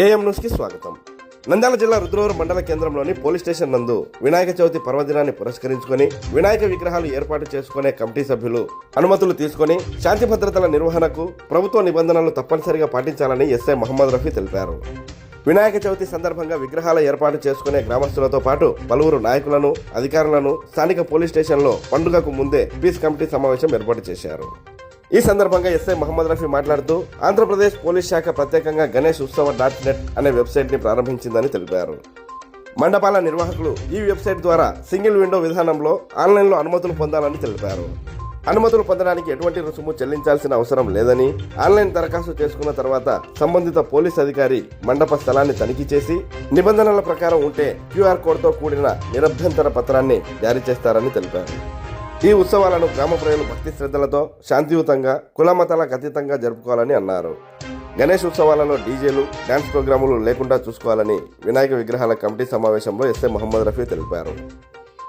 AM న్యూస్కి స్వాగతం. నంద్యాల జిల్లా రుద్రవరం మండల కేంద్రంలోని పోలీస్ స్టేషన్ నందు వినాయక చవితి పర్వదినాన్ని పురస్కరించుకొని వినాయక విగ్రహాలు ఏర్పాటు చేసుకునే కమిటీ సభ్యులు అనుమతులు తీసుకొని శాంతి భద్రతల నిర్వహణకు ప్రభుత్వ నిబంధనలు తప్పనిసరిగా పాటించాలని ఎస్ఐ మహమ్మద్ రఫీ తెలిపారు. వినాయక చవితి సందర్భంగా విగ్రహాల ఏర్పాటు చేసుకునే గ్రామస్తులతో పాటు పలువురు నాయకులను అధికారులను స్థానిక పోలీస్ స్టేషన్లో పండుగకు ముందే పీస్ కమిటీ సమావేశం ఏర్పాటు చేశారు. ఈ సందర్భంగా ఎస్ఐ మహమ్మద్ రఫీ మాట్లాడుతూ ఆంధ్రప్రదేశ్ పోలీస్ శాఖ ప్రత్యేకంగా గణేష్ ఉత్సవ డాట్ నెట్ అనే వెబ్సైట్ని ప్రారంభించిందని తెలిపారు. మండపాల నిర్వాహకులు ఈ వెబ్సైట్ ద్వారా సింగిల్ విండో విధానంలో ఆన్లైన్లో అనుమతులు పొందాలని తెలిపారు. అనుమతులు పొందడానికి ఎటువంటి రుసుము చెల్లించాల్సిన అవసరం లేదని ఆన్లైన్ దరఖాస్తు చేసుకున్న తర్వాత సంబంధిత పోలీస్ అధికారి మండప స్థలాన్ని తనిఖీ చేసి నిబంధనల ప్రకారం ఉంటే క్యూఆర్ కోడ్తో కూడిన నిరభ్యంతర పత్రాన్ని జారీ చేస్తారని తెలిపారు. ఈ ఉత్సవాలను గ్రామ ప్రజలు భక్తి శ్రద్ధలతో శాంతియుతంగా కులమతాలకు అతీతంగా జరుపుకోవాలని అన్నారు. గణేష్ ఉత్సవాలలో డీజేలు డ్యాన్స్ ప్రోగ్రాములు లేకుండా చూసుకోవాలని వినాయక విగ్రహాల కమిటీ సమావేశంలో ఎస్ఐ మహమ్మద్ రఫీ తెలిపారు.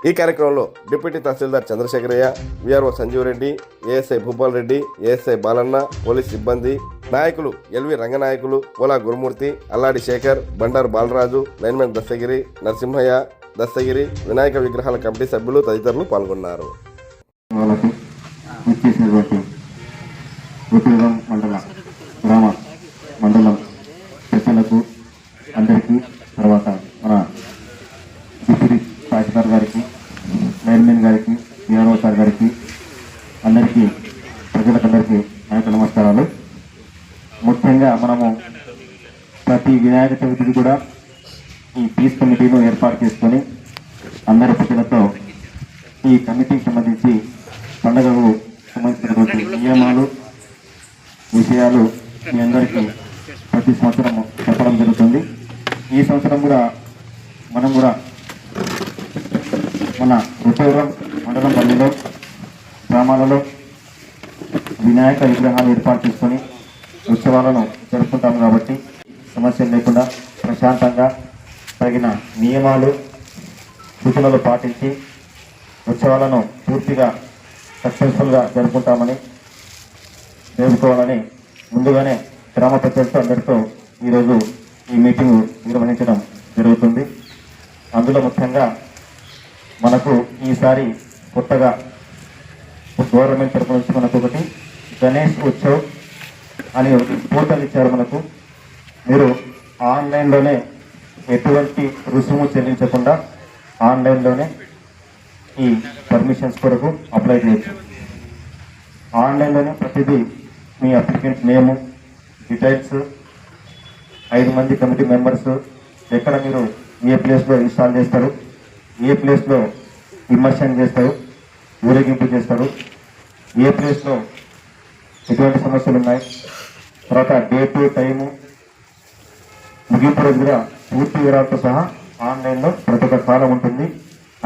ఈ కార్యక్రమంలో deputy tahsildar Chandrasekharaiah VRO Sanjeev Reddy ASI Bhupal Reddy ASI Balanna police సిబ్బంది నాయకులు ఎల్వి రంగనాయకులు పోలా గురుమూర్తి అల్లాడి శేఖర్ బండారు బాలరాజు లైన్మెన్ దస్తగిరి నరసింహయ్య దస్తగిరి వినాయక విగ్రహాల కమిటీ సభ్యులు తదితరులు పాల్గొన్నారు. వాళ్ళకి ఇచ్చేసినటువంటి ఉద్యోగం మండల గ్రామ మండలం పెద్దలకు అందరికీ తర్వాత మన డిప్యూటీ తహసీల్దార్ గారికి చైర్మన్ గారికి విఆర్ఓ సార్ గారికి అందరికీ ప్రజలకందరికీ అనేక నమస్కారాలు. ముఖ్యంగా మనము ప్రతి వినాయక చవితికి కూడా ఈ పీస్ కమిటీను ఏర్పాటు చేసుకొని అందరి ప్రజలతో ఈ కమిటీకి సంబంధించి పండుగకు సంబంధించినటువంటి నియమాలు విషయాలు మీ అందరికీ ప్రతి సంవత్సరం చెప్పడం జరుగుతుంది. ఈ సంవత్సరం కూడా మనం కూడా మన రుతవరం మండలం పల్లిలో గ్రామాలలో వినాయక విగ్రహాలు ఏర్పాటు చేసుకొని ఉత్సవాలను జరుపుకుంటాం కాబట్టి సమస్యలు లేకుండా ప్రశాంతంగా తగిన నియమాలు సూచనలు పాటించి ఉత్సవాలను పూర్తిగా సక్సెస్ఫుల్గా జరుపుకుంటామని జరుపుకోవాలని ముందుగానే గ్రామ ప్రజలతో అందరితో ఈరోజు ఈ మీటింగ్ నిర్వహించడం జరుగుతుంది. అందులో ముఖ్యంగా మనకు ఈసారి కొత్తగా గవర్నమెంట్ తరఫు నుంచి మనకు ఒకటి గణేష్ ఉత్సవ్ అని ఒకటి పోర్టల్ ఇచ్చారు మనకు. మీరు ఆన్లైన్లోనే ఎటువంటి రుసుము చెల్లించకుండా ఆన్లైన్లోనే ఈ పర్మిషన్స్ కొరకు అప్లై చేయొచ్చు. ఆన్లైన్లోనే ప్రతిదీ మీ అప్లికెంట్ నేము డీటెయిల్స్ ఐదు మంది కమిటీ మెంబర్స్ ఎక్కడ మీరు ఏ ప్లేస్లో ఇన్స్టాల్ చేస్తారు ఏ ప్లేస్లో ఇమర్షన్ చేస్తారు ఊరేగింపు చేస్తారు ఏ ప్లేస్లో ఎటువంటి సమస్యలు ఉన్నాయి తర్వాత డేటు టైము ముగింపు రోజు కూడా పూర్తి వివరాలతో సహా ఆన్లైన్లో ప్రతి ఒక్క కాలం ఉంటుంది.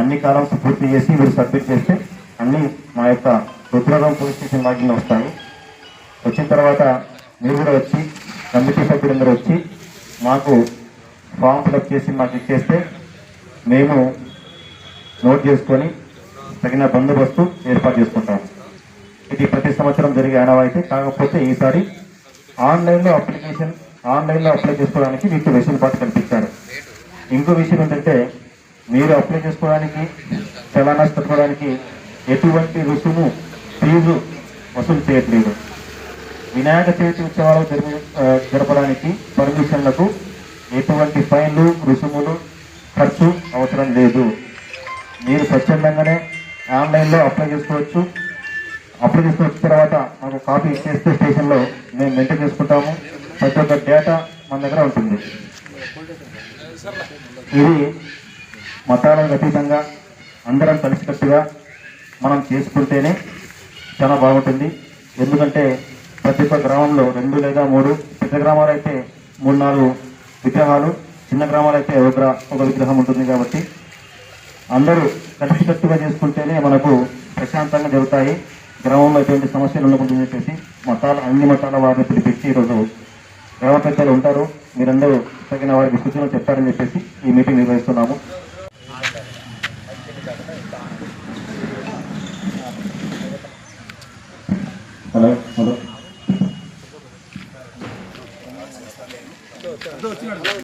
అన్ని కాలమ్స్ పూర్తి చేసి మీరు సబ్మిట్ చేస్తే అన్ని మా యొక్క రుద్రగం పోలీస్ స్టేషన్ లాగిన్ వస్తాయి. వచ్చిన తర్వాత మీరు కూడా వచ్చి కమిటీ సభ్యులందరూ వచ్చి మాకు ఫామ్ ఫిలప్ చేసి మాకు ఇచ్చేస్తే మేము నోట్ చేసుకొని తగిన బందోబస్తు ఏర్పాటు చేసుకుంటాం. ఇది ప్రతి సంవత్సరం జరిగే ఆనవాయితీ. కాకపోతే ఈసారి ఆన్లైన్లో అప్లికేషన్ ఆన్లైన్లో అప్లై చేసుకోవడానికి మీకు వెసులుబాటు కల్పించారు. ఇంకో విషయం ఏంటంటే మీరు అప్లై చేసుకోవడానికి చలానాస్ పెట్టుకోవడానికి ఎటువంటి రుసుము ఫీజు వసూలు చేయట్లేదు. వినాయక చవితి ఉత్సవాలు జరపడానికి పర్మిషన్లకు ఎటువంటి ఫైన్లు రుసుములు ఖర్చు అవసరం లేదు. మీరు స్వచ్ఛందంగానే ఆన్లైన్లో అప్లై చేసుకోవచ్చు. అప్లై చేసుకున్న తర్వాత మాకు కాపీ ఇచ్చేస్తే స్టేషన్లో మేము మెయింటైన్ చేసుకుంటాము. ప్రతి ఒక్క డేటా మన దగ్గర ఉంటుంది. ఇది మతాలకు అతీతంగా అందరం కలిసికట్టుగా మనం చేసుకుంటేనే చాలా బాగుంటుంది. ఎందుకంటే ప్రతి ఒక్క గ్రామంలో రెండు లేదా మూడు పెద్ద గ్రామాలు అయితే మూడు నాలుగు విగ్రహాలు చిన్న గ్రామాలు అయితే ఒక ఒక విగ్రహం ఉంటుంది కాబట్టి అందరూ కలిసికట్టుగా చేసుకుంటేనే మనకు ప్రశాంతంగా జరుగుతాయి. గ్రామంలో ఎటువంటి సమస్యలు ఉండకుండా చెప్పేసి మతాల అన్ని మతాల వారిని పిలిపించి ఈరోజు గ్రామ పెద్దలు ఉంటారు. మీరందరూ తగిన వారికి సూచనలు చెప్తారని చెప్పేసి ఈ మీటింగ్ నిర్వహిస్తున్నాము.